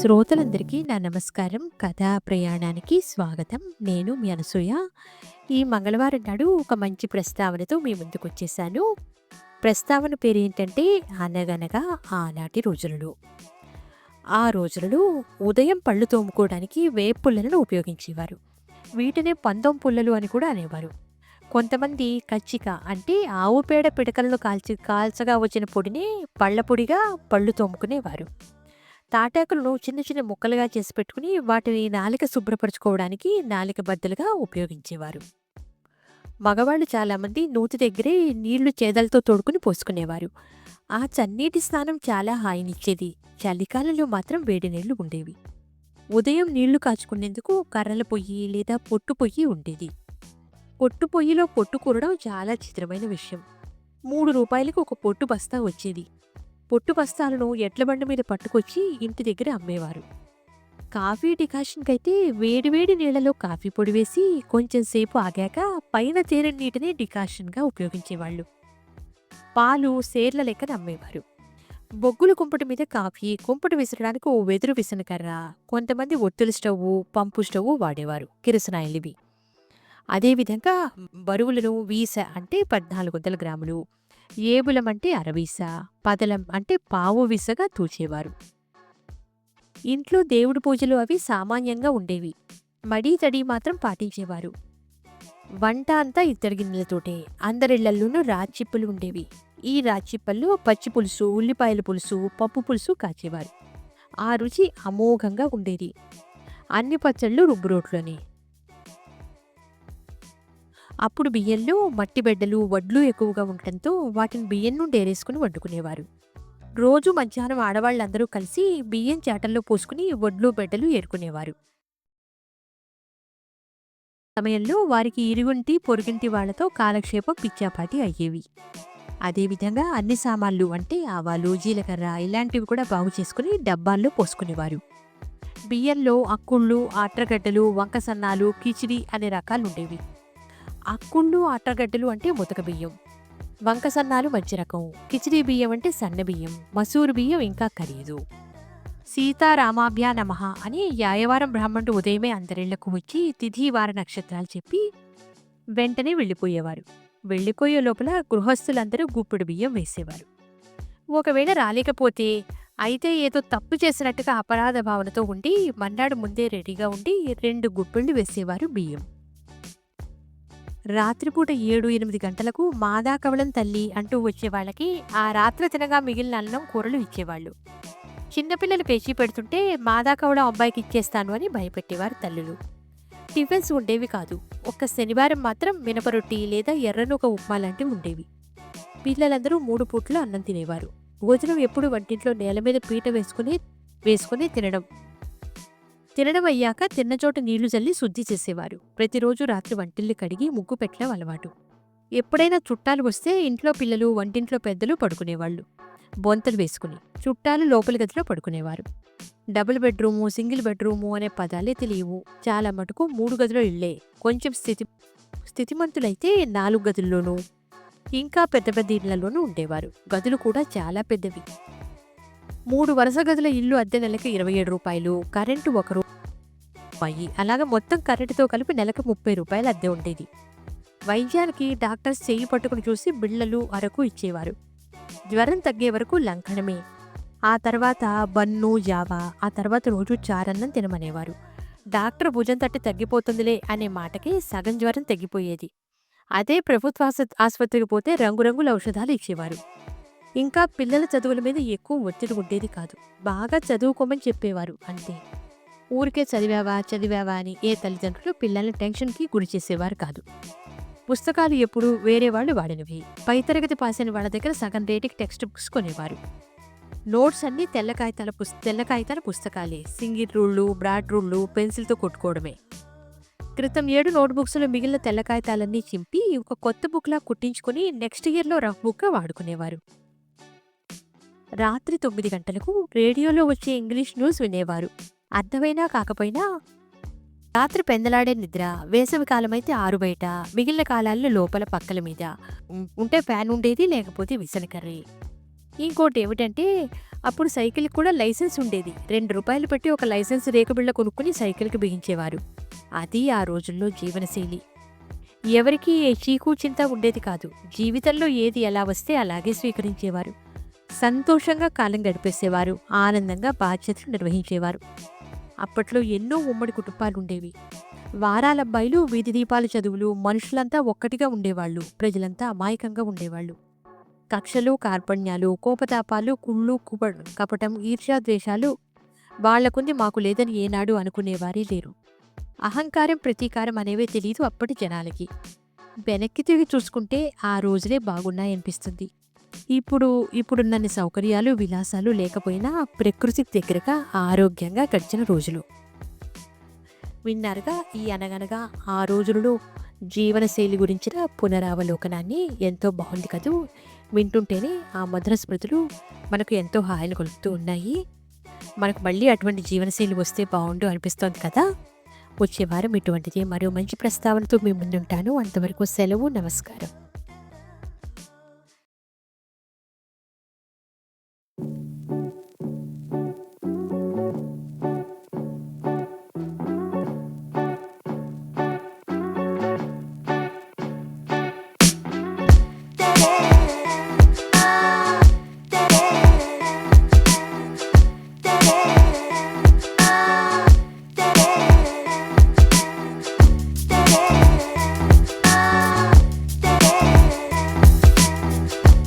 శ్రోతలందరికీ నా నమస్కారం. కథా ప్రయాణానికి స్వాగతం. నేను మీ అనసూయ. ఈ మంగళవారం నాడు ఒక మంచి ప్రస్తావనతో మీ ముందుకు వచ్చేసాను ప్రస్తావన పేరు ఏంటంటే అనగనగా ఆనాటి రోజులలో. ఆ రోజులలో ఉదయం పళ్ళు తోముకోవడానికి వేపుల్లలను ఉపయోగించేవారు. వీటినే పందం పుల్లలు అని కూడా అనేవారు. కొంతమంది కచ్చిక అంటే ఆవు పేడ పిడకలను కాల్చి కాల్చగా వచ్చిన పొడిని పళ్ళ పొడిగా పళ్ళు తోముకునేవారు. తాటాకులను చిన్న చిన్న ముక్కలుగా చేసి పెట్టుకుని వాటిని నాలిక శుభ్రపరచుకోవడానికి నాలిక బద్దలుగా ఉపయోగించేవారు. మగవాళ్ళు చాలామంది నూతి దగ్గరే నీళ్ళు చేదలతో తోడుకుని పోసుకునేవారు. ఆ చన్నీటి స్నానం చాలా హాయినిచ్చేది. చలికాలంలో మాత్రం వేడి నీళ్ళు ఉండేవి. ఉదయం నీళ్ళు కాచుకునేందుకు కర్రల పొయ్యి లేదా పొట్టు పొయ్యి ఉండేది. పొట్టు పొయ్యిలో పొట్టు కూరడం చాలా చిత్రమైన విషయం. మూడు రూపాయలకు ఒక పొట్టు బస్తా వచ్చేది. పొట్టు బస్తాలను ఎడ్ల బండి మీద పట్టుకొచ్చి ఇంటి దగ్గర అమ్మేవారు. కాఫీ డికాషన్కైతే వేడివేడి నీళ్ళలో కాఫీ పొడి వేసి కొంచెం సేపు ఆగాక పైన తేనె నీటిని డికాషన్గా ఉపయోగించేవాళ్ళు. పాలు సేర్ల లెక్కన అమ్మేవారు. బొగ్గుల కుంపటి మీద కాఫీ కుంపటి విసరడానికి ఓ వెదురు విసనకర్ర కొంతమంది ఒత్తుల స్టవ్ పంపు స్టవ్ వాడేవారు కిరసనాయిలివి. అదేవిధంగా బరువులను వీస అంటే పద్నాలుగు వందల గ్రాములు ఏబులం అంటే అరవీస పదలం అంటే పావు విసగా తూచేవారు. ఇంట్లో దేవుడి పూజలు అవి సామాన్యంగా ఉండేవి. మడి తడి మాత్రం పాటించేవారు. వంట అంతా ఇద్దరి గిన్నెలతోటే అందరిళ్ళల్లోనూ రాచిప్పలు ఉండేవి. ఈ రాచిప్పల్లో పచ్చి పులుసు ఉల్లిపాయల పులుసు పప్పు పులుసు కాచేవారు. ఆ రుచి అమోఘంగా ఉండేది. అన్ని పచ్చళ్ళు రుబ్బురోట్లోనే అప్పుడు బియ్యంలో మట్టి బెడ్డలు వడ్లు ఎక్కువగా ఉండటంతో వాటిని బియ్యం నుండి ఏరేసుకుని వండుకునేవారు. రోజు మధ్యాహ్నం ఆడవాళ్ళందరూ కలిసి బియ్యం చేటల్లో పోసుకుని వడ్లు బెడ్డలు ఏరుకునేవారు. సమయంలో వారికి ఇరుగుంటి పొరుగింటి వాళ్ళతో కాలక్షేపం పిచ్చాపాటి అయ్యేవి. అదేవిధంగా అన్ని సామాన్లు అంటే ఆవాలు జీలకర్ర ఇలాంటివి కూడా బాగు చేసుకుని డబ్బాల్లో పోసుకునేవారు. బియ్యంలో అక్కుళ్ళు ఆట్రగడ్డలు వంకసన్నాలు కిచిడి అనే రకాలు ఉండేవి అక్కుండు ఆటగడ్డలు అంటే ముతక బియ్యం వంక సన్నాలు మధ్య రకం కిచిడి బియ్యం అంటే సన్న బియ్యం మసూరు బియ్యం ఇంకా ఖరీదు. సీతారామాభ్యా నమః అని యాయవారం బ్రాహ్మణుడు ఉదయమే అందరిళ్ళకు వచ్చి తిథి వార నక్షత్రాలు చెప్పి వెంటనే వెళ్ళిపోయేవారు. వెళ్ళిపోయే లోపల గృహస్థులందరూ గుప్పుడు బియ్యం వేసేవారు. ఒకవేళ రాలేకపోతే అయితే ఏదో తప్పు చేసినట్టుగా అపరాధ భావనతో ఉండి మన్నాడు ముందే రెడీగా ఉండి రెండు గుప్పిళ్ళు వేసేవారు బియ్యం. రాత్రిపూట ఏడు ఎనిమిది గంటలకు మాదా కవళం తల్లి అంటూ వచ్చే వాళ్ళకి ఆ రాత్రి తినగా మిగిలిన అన్నం కూరలు ఇచ్చేవాళ్ళు. చిన్నపిల్లలు పేచీ పెడుతుంటే మాదా కవళం అబ్బాయికి ఇచ్చేస్తాను అని భయపెట్టేవారు తల్లులు. టిఫిన్స్ ఉండేవి కాదు. ఒక్క శనివారం మాత్రం మినపరొట్టి లేదా ఎర్రనొక ఉప్మా లాంటివి ఉండేవి. పిల్లలందరూ మూడు పూట్లు అన్నం తినేవారు. భోజనం ఎప్పుడు వంటింట్లో నేల మీద పీట వేసుకుని వేసుకుని తినడం. తినడం అయ్యాక తిన్నచోట నీళ్ళు చల్లి శుద్ధి చేసేవారు. ప్రతిరోజు రాత్రి వంటిల్లు కడిగి ముగ్గు పెట్టడం అలవాటు. ఎప్పుడైనా చుట్టాలు వస్తే ఇంట్లో పిల్లలు వంటింట్లో పెద్దలు పడుకునేవాళ్ళు. బొంతలు వేసుకుని చుట్టాలు లోపలి గదిలో పడుకునేవారు. డబుల్ బెడ్రూము సింగిల్ బెడ్రూము అనే పదాలే తెలియవు. చాలా మటుకు మూడు గదుల ఇళ్ళే. కొంచెం స్థితి స్థితిమంతులైతే నాలుగు గదుల్లోనూ ఇంకా పెద్ద పెద్ద ఇళ్ళలోనూ ఉండేవారు. గదులు కూడా చాలా పెద్దవి. మూడు వరుస గదుల ఇల్లు అద్దె నెలకి ఇరవై ఏడు రూపాయలు కరెంటు ఒక రూపాయి. అలాగే మొత్తం కరెంటుతో కలిపి నెలకు ముప్పై రూపాయలు అద్దె ఉండేది. వైద్యానికి డాక్టర్స్ చేయి పట్టుకుని చూసి బిళ్ళలు అరకు ఇచ్చేవారు. జ్వరం తగ్గే వరకు లంకణమే ఆ తర్వాత బన్ను జావా ఆ తర్వాత రోజు చారన్నం తినమనేవారు. డాక్టర్ భుజం తట్టి తగ్గిపోతుందిలే అనే మాటకి సగం జ్వరం తగ్గిపోయేది అదే ప్రభుత్వ ఆస్ప- ఆసుపత్రికి పోతే రంగురంగుల ఔషధాలు ఇచ్చేవారు. ఇంకా పిల్లల చదువుల మీద ఎక్కువ ఒత్తిడి ఉండేది కాదు. బాగా చదువుకోమని చెప్పేవారు. అంతే ఊరికే చదివావా చదివావా అని ఏ తల్లిదండ్రులు పిల్లల్ని టెన్షన్కి గురి చేసేవారు కాదు. పుస్తకాలు ఎప్పుడు వేరే వాళ్ళు వాడినవి. పై తరగతి పాస్ అయిన వాళ్ళ దగ్గర సగం రేటుకి టెక్స్ట్ బుక్స్ కొనేవారు. నోట్స్ అన్నీ తెల్ల కాగితాల పుస్ తెల్ల కాగితాల పుస్తకాలే. సింగిల్ రూళ్ళు బ్రాడ్ రూళ్ళు పెన్సిల్తో కొట్టుకోవడమే. క్రితం ఏడు నోట్బుక్స్లో మిగిలిన తెల్ల కాగితాలన్నీ చింపి ఒక కొత్త బుక్లా కుట్టించుకుని నెక్స్ట్ ఇయర్లో రఫ్ బుక్గా వాడుకునేవారు. రాత్రి తొమ్మిది గంటలకు రేడియోలో వచ్చే ఇంగ్లీష్ న్యూస్ వినేవారు. అర్థమైనా కాకపోయినా రాత్రి పెందలాడే నిద్ర వేసవి కాలమైతే ఆరు బయట మిగిలిన కాలాల్లో లోపల పక్కల మీద ఉంటే ఫ్యాన్ ఉండేది లేకపోతే విసనకర్రీ ఇంకోటి ఏమిటంటే అప్పుడు సైకిల్కి కూడా లైసెన్స్ ఉండేది. రెండు రూపాయలు పెట్టి ఒక లైసెన్స్ రేకుబిళ్ళ కొనుక్కుని సైకిల్కి బిగించేవారు. అది ఆ రోజుల్లో జీవనశైలి. ఎవరికీ ఏ చీకు చింత ఉండేది కాదు. జీవితంలో ఏది ఎలా వస్తే అలాగే స్వీకరించేవారు. సంతోషంగా కాలం గడిపేసేవారు ఆనందంగా బాధ్యతలు నిర్వహించేవారు. అప్పట్లో ఎన్నో ఉమ్మడి కుటుంబాలు ఉండేవి వారాలబ్బాయిలు వీధి దీపాల చదువులు మనుషులంతా ఒక్కటిగా ఉండేవాళ్ళు ప్రజలంతా అమాయకంగా ఉండేవాళ్ళు. కక్షలు కార్పణ్యాలు కోపతాపాలు కుళ్ళు కుప కపటం ఈర్ష్యాద్వేషాలు వాళ్ళకుంది మాకు లేదని ఏనాడు అనుకునేవారే లేరు. అహంకారం ప్రతీకారం అనేవే తెలియదు అప్పటి జనాలకి. వెనక్కి తిరిగి చూసుకుంటే ఆ రోజులే బాగున్నాయనిపిస్తుంది. ఇప్పుడు ఇప్పుడున్నన్ని సౌకర్యాలు విలాసాలు లేకపోయినా ప్రకృతికి దగ్గరగా ఆరోగ్యంగా గడిచిన రోజులు. విన్నారుగా? ఈ అనగనగా ఆ రోజులలో జీవనశైలి గురించిన పునరావలోకనాన్ని ఎంతో బాగుంది కదూ? వింటుంటేనే ఆ మధుర స్మృతులు మనకు ఎంతో హాయిని కొలుపుతూ ఉన్నాయి. మనకు మళ్ళీ అటువంటి జీవనశైలి వస్తే బాగుండు అనిపిస్తోంది కదా? వచ్చే వారం ఇటువంటిది. మరో మంచి ప్రస్తావనతో మీ ముందుంటాను. అంతవరకు సెలవు నమస్కారం.